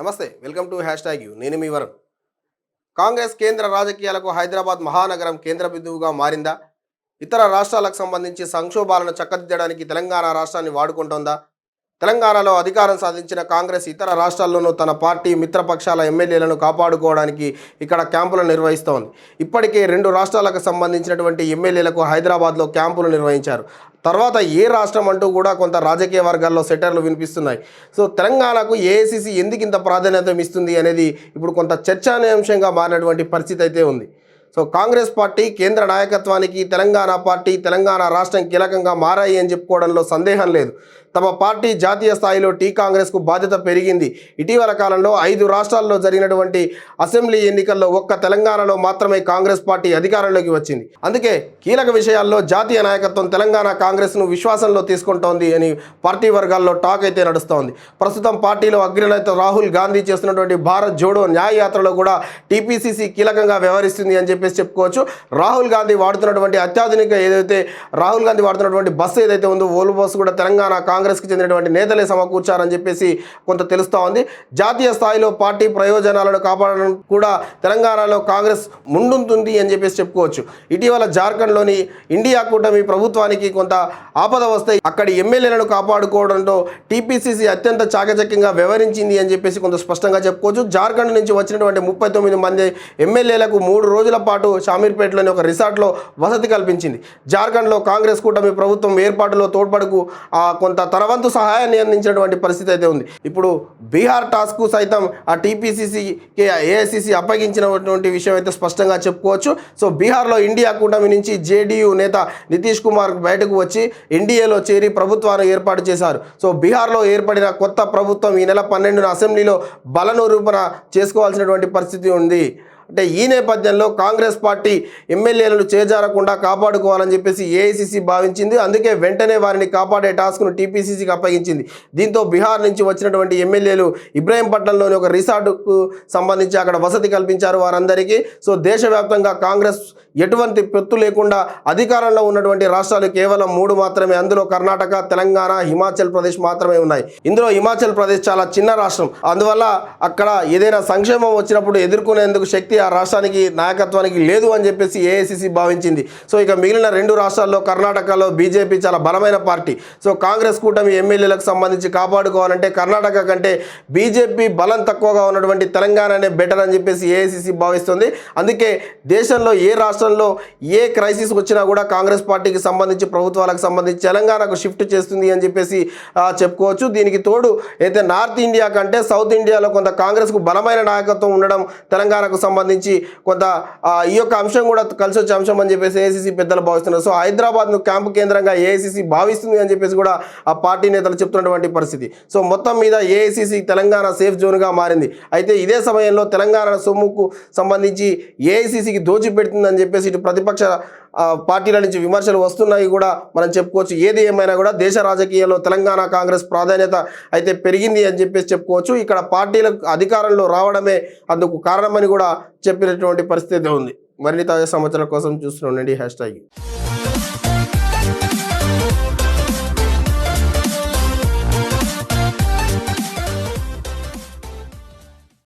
నమస్తే welcome to hashtag you. నేను మీ వరుణ్. కాంగ్రెస్ కేంద్ర రాజకీయాలకు హైదరాబాద్ మహానగరం కేంద్ర బిందువుగా మారిందా? ఇతర రాష్ట్రాలకు సంబంధించి సంక్షోభాలను చక్కదిద్దడానికి తెలంగాణ రాష్ట్రాన్ని వాడుకుంటోందా? తెలంగాణలో అధికారం సాధించిన కాంగ్రెస్ ఇతర రాష్ట్రాల్లోనూ తన పార్టీ మిత్రపక్షాల ఎమ్మెల్యేలను కాపాడుకోవడానికి ఇక్కడ క్యాంపులు నిర్వహిస్తోంది. ఇప్పటికే రెండు రాష్ట్రాలకు సంబంధించినటువంటి ఎమ్మెల్యేలకు హైదరాబాద్లో క్యాంపులు నిర్వహించారు. తర్వాత ఏ రాష్ట్రం అంటూ కూడా కొంత రాజకీయ వర్గాల్లో సెటర్లు వినిపిస్తున్నాయి. సో తెలంగాణకు ఏఐసిసి ఎందుకు ఇంత ప్రాధాన్యత ఇస్తుంది అనేది ఇప్పుడు కొంత చర్చానీయాంశంగా మారినటువంటి పరిస్థితి అయితే ఉంది. సో కాంగ్రెస్ పార్టీ కేంద్ర నాయకత్వానికి తెలంగాణ పార్టీ తెలంగాణ రాష్ట్రం కీలకంగా మారాయి అని చెప్పుకోవడంలో సందేహం లేదు. తమ పార్టీ జాతీయ స్థాయిలో టీ కాంగ్రెస్కు బాధ్యత పెరిగింది. ఇటీవల కాలంలో ఐదు రాష్ట్రాల్లో జరిగినటువంటి అసెంబ్లీ ఎన్నికల్లో ఒక్క తెలంగాణలో మాత్రమే కాంగ్రెస్ పార్టీ అధికారంలోకి వచ్చింది. అందుకే కీలక విషయాల్లో జాతీయ నాయకత్వం తెలంగాణ కాంగ్రెస్ను విశ్వాసంలో తీసుకుంటోంది అని పార్టీ వర్గాల్లో టాక్ అయితే నడుస్తోంది. ప్రస్తుతం పార్టీలో అగ్రనేత రాహుల్ గాంధీ చేస్తున్నటువంటి భారత్ జోడో న్యాయ యాత్రలో కూడా టీపీసీసీ కీలకంగా వ్యవహరిస్తుంది అని చెప్పేసి చెప్పుకోవచ్చు. రాహుల్ గాంధీ వాడుతున్నటువంటి అత్యాధునిక ఏదైతే రాహుల్ గాంధీ వాడుతున్నటువంటి బస్సు ఏదైతే ఉందో ఓల్వో బస్సు కూడా తెలంగాణ కాంగ్రెస్ కాంగ్రెస్కి చెందినటువంటి నేతలే సమకూర్చారని చెప్పేసి కొంత తెలుస్తూ ఉంది. జాతీయ స్థాయిలో పార్టీ ప్రయోజనాలను కాపాడడం కూడా తెలంగాణలో కాంగ్రెస్ ముందుంటుంది అని చెప్పేసి చెప్పుకోవచ్చు. ఇటీవల జార్ఖండ్లోని ఇండియా కూటమి ప్రభుత్వానికి కొంత ఆపద వస్తే అక్కడి ఎమ్మెల్యేలను కాపాడుకోవడంతో టీపీసీసీ అత్యంత చాకచక్యంగా వ్యవహరించింది అని చెప్పేసి కొంత స్పష్టంగా చెప్పుకోవచ్చు. జార్ఖండ్ నుంచి వచ్చినటువంటి ముప్పై తొమ్మిది మంది ఎమ్మెల్యేలకు మూడు రోజుల పాటు షామీర్పేటలోని ఒక రిసార్ట్లో వసతి కల్పించింది. జార్ఖండ్లో కాంగ్రెస్ కూటమి ప్రభుత్వం ఏర్పాటులో తోడ్పడుకు ఆ, కొంత తనవంతు సహాయాన్ని అందించినటువంటి పరిస్థితి అయితే ఉంది. ఇప్పుడు బీహార్ టాస్క్ సైతం ఆ టీపీసీసీకి ఏఐసీసీ అప్పగించినటువంటి విషయం అయితే స్పష్టంగా చెప్పుకోవచ్చు. సో బీహార్లో ఇండియా కూటమి నుంచి జేడీయూ నేత నితీష్ కుమార్ బయటకు వచ్చి ఎన్డీఏలో చేరి ప్రభుత్వాన్ని ఏర్పాటు చేశారు. సో బీహార్లో ఏర్పడిన కొత్త ప్రభుత్వం ఈ నెల పన్నెండున అసెంబ్లీలో బలనూరూపణ చేసుకోవాల్సినటువంటి పరిస్థితి ఉంది. అంటే ఈ నేపథ్యంలో కాంగ్రెస్ పార్టీ ఎమ్మెల్యేలను చేజారకుండా కాపాడుకోవాలని చెప్పేసి ఏఐసిసి భావించింది. అందుకే వెంటనే వారిని కాపాడే టాస్క్ను టీపీసీసీకి అప్పగించింది. దీంతో బీహార్ నుంచి వచ్చినటువంటి ఎమ్మెల్యేలు ఇబ్రాహీంపట్నంలోని ఒక రిసార్టుకు సంబంధించి అక్కడ వసతి కల్పించారు వారందరికీ. సో దేశవ్యాప్తంగా కాంగ్రెస్ ఎటువంటి పొత్తు లేకుండా అధికారంలో ఉన్నటువంటి రాష్ట్రాలు కేవలం మూడు మాత్రమే. అందులో కర్ణాటక తెలంగాణ హిమాచల్ ప్రదేశ్ మాత్రమే ఉన్నాయి. ఇందులో హిమాచల్ ప్రదేశ్ చాలా చిన్న రాష్ట్రం. అందువల్ల అక్కడ ఏదైనా సంక్షేమం వచ్చినప్పుడు ఎదుర్కొనేందుకు శక్తి ఆ రాష్ట్రానికి నాయకత్వానికి లేదు అని చెప్పేసి ఏఐసిసి భావించింది. సో ఇక మిగిలిన రెండు రాష్ట్రాల్లో కర్ణాటకలో బీజేపీ చాలా బలమైన పార్టీ. సో కాంగ్రెస్ కూటమి ఎమ్మెల్యేలకు సంబంధించి కాపాడుకోవాలంటే కర్ణాటక కంటే బీజేపీ బలం తక్కువగా ఉన్నటువంటి తెలంగాణనే బెటర్ అని చెప్పేసి ఏఐసిసి భావిస్తుంది. అందుకే దేశంలో ఏ రాష్ట్రంలో ఏ క్రైసిస్ వచ్చినా కూడా కాంగ్రెస్ పార్టీకి సంబంధించి ప్రభుత్వాలకు సంబంధించి తెలంగాణకు షిఫ్ట్ చేస్తుంది అని చెప్పేసి చెప్పుకోవచ్చు. దీనికి తోడు అయితే నార్త్ ఇండియా కంటే సౌత్ ఇండియాలో కొంత కాంగ్రెస్కు బలమైన నాయకత్వం ఉండడం తెలంగాణకు సంబంధించి కొంత ఈ యొక్క అంశం కూడా కలిసి వచ్చే అంశం అని చెప్పేసి ఏసీసీ పెద్దలు భావిస్తున్నారు. సో హైదరాబాద్ను క్యాంపు కేంద్రంగా ఏఐసిసి భావిస్తుంది అని చెప్పేసి కూడా ఆ పార్టీ నేతలు చెప్తున్నటువంటి పరిస్థితి. సో మొత్తం మీద ఏఐసిసి తెలంగాణ సేఫ్ జోన్గా మారింది. అయితే ఇదే సమయంలో తెలంగాణ సొమ్ముకు సంబంధించి ఏఐసిసికి దోచిపెడుతుందని చెప్పేసి ఇటు ప్రతిపక్ష పార్టీల నుంచి విమర్శలు వస్తున్నాయి కూడా మనం చెప్పుకోవచ్చు. ఏది ఏమైనా కూడా దేశ రాజకీయాల్లో తెలంగాణ కాంగ్రెస్ ప్రాధాన్యత అయితే పెరిగింది అని చెప్పేసి చెప్పుకోవచ్చు. ఇక్కడ పార్టీలకు అధికారంలో రావడమే అందుకు కారణమని కూడా చెప్పినటువంటి పరిస్థితి ఉంది. మరిన్ని తాజా సమాచారాల కోసం చూస్తూ హ్యాష్ ట్యాగ్